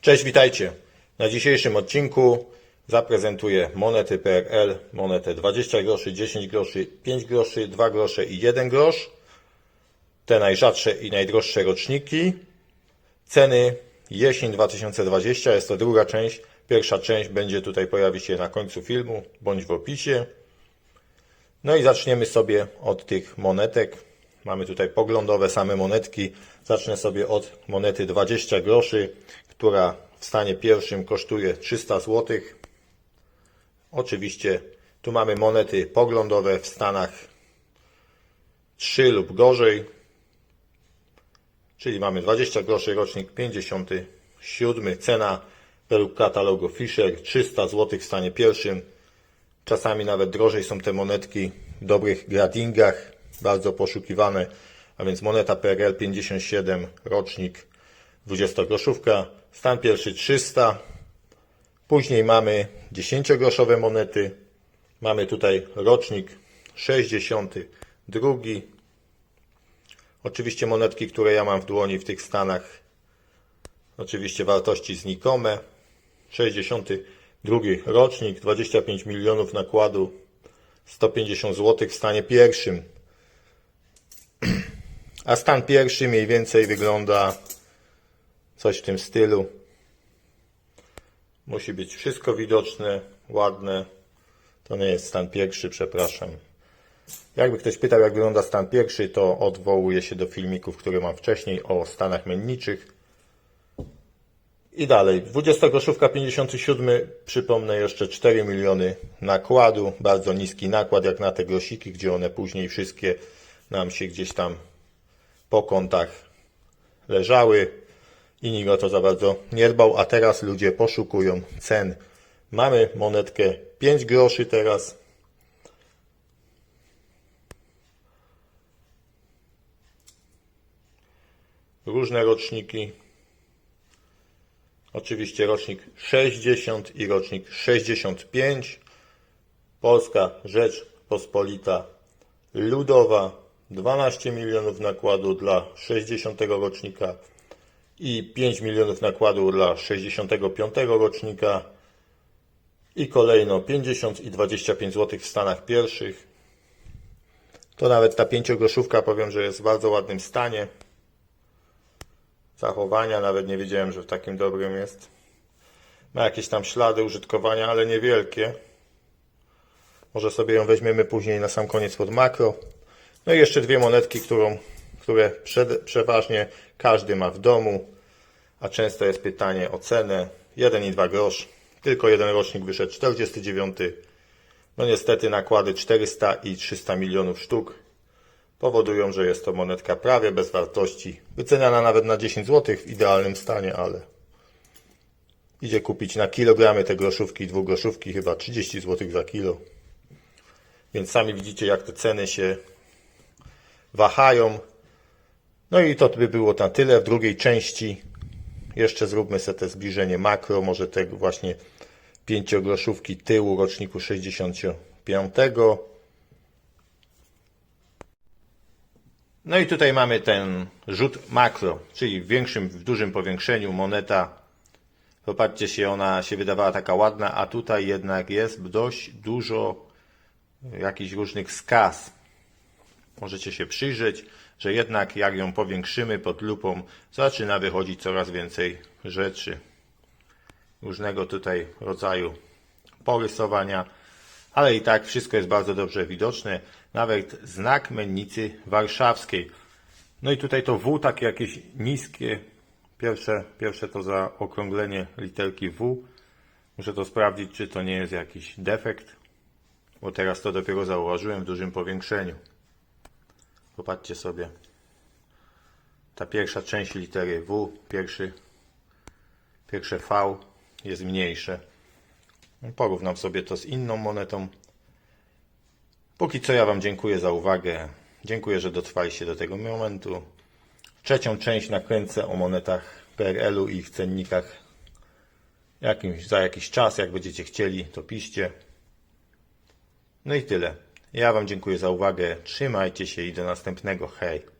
Cześć, witajcie. Na dzisiejszym odcinku zaprezentuję monety PRL, monetę 20 groszy, 10 groszy, 5 groszy, 2 grosze i 1 grosz. Te najrzadsze i najdroższe roczniki. Ceny jesień 2020, jest to druga część. Pierwsza część będzie tutaj pojawi się na końcu filmu, bądź w opisie. No i zaczniemy sobie od tych monetek. Mamy tutaj poglądowe same monetki. Zacznę sobie od monety 20 groszy, która w stanie pierwszym kosztuje 300 zł. Oczywiście tu mamy monety poglądowe w stanach 3 lub gorzej. Czyli mamy 20 groszy rocznik 57. Cena według katalogu Fisher 300 zł w stanie pierwszym. Czasami nawet drożej są te monetki w dobrych gradingach, bardzo poszukiwane, a więc moneta PRL 57, rocznik 20-groszówka, stan pierwszy 300. Później mamy 10-groszowe monety. Mamy tutaj rocznik 62. Oczywiście monetki, które ja mam w dłoni w tych stanach, oczywiście wartości znikome. 62 rocznik, 25 milionów nakładu, 150 zł w stanie pierwszym. A stan pierwszy mniej więcej wygląda coś w tym stylu. Musi być wszystko widoczne, ładne. To nie jest stan pierwszy, przepraszam. Jakby ktoś pytał, jak wygląda stan pierwszy, to odwołuję się do filmików, które mam wcześniej o stanach menniczych. I dalej, 20 groszówka 57, przypomnę jeszcze 4 miliony nakładu, bardzo niski nakład jak na te grosiki, gdzie one później wszystkie nam się gdzieś tam po kątach leżały i nikt o to za bardzo nie dbał, a teraz ludzie poszukują cen. Mamy monetkę 5 groszy teraz. Różne roczniki. Oczywiście rocznik 60 i rocznik 65. Polska Rzeczpospolita Ludowa 12 milionów nakładu dla 60 rocznika i 5 milionów nakładu dla 65 rocznika i kolejno 50 i 25 zł w Stanach pierwszych. To nawet ta pięciogroszówka powiem, że jest w bardzo ładnym stanie zachowania, nawet nie wiedziałem, że w takim dobrym jest. Ma jakieś tam ślady użytkowania, ale niewielkie. Może sobie ją weźmiemy później na sam koniec pod makro. No i jeszcze dwie monetki, którą, które przed, przeważnie każdy ma w domu, a często jest pytanie o cenę. 1 i 2 grosz. Tylko jeden rocznik wyszedł 49. No niestety nakłady 400 i 300 milionów sztuk powodują, że jest to monetka prawie bez wartości. Wyceniana nawet na 10 zł w idealnym stanie, ale idzie kupić na kilogramy te groszówki, dwugroszówki, chyba 30 zł za kilo. Więc sami widzicie, jak te ceny się wahają. No i to by było na tyle w drugiej części. Jeszcze zróbmy sobie te zbliżenie makro, może tego właśnie pięciogroszówki tyłu roczniku 65. No i tutaj mamy ten rzut makro, czyli w większym, w dużym powiększeniu moneta. Popatrzcie się, ona się wydawała taka ładna, a tutaj jednak jest dość dużo jakichś różnych skaz. Możecie się przyjrzeć, że jednak jak ją powiększymy pod lupą, zaczyna wychodzić coraz więcej rzeczy. Różnego tutaj rodzaju porysowania, ale i tak wszystko jest bardzo dobrze widoczne. Nawet znak mennicy warszawskiej. No i tutaj to W takie jakieś niskie. Pierwsze, pierwsze to zaokrąglenie literki W. Muszę to sprawdzić, czy to nie jest jakiś defekt, bo teraz to dopiero zauważyłem w dużym powiększeniu. Popatrzcie sobie. Ta pierwsza część litery W, pierwszy, pierwsze V jest mniejsze. Porównam sobie to z inną monetą. Póki co ja Wam dziękuję za uwagę. Dziękuję, że dotrwaliście do tego momentu. Trzecią część nakręcę o monetach PRL-u i ich cennikach jakimś, za jakiś czas. Jak będziecie chcieli, to piszcie. No i tyle. Ja Wam dziękuję za uwagę. Trzymajcie się i do następnego. Hej!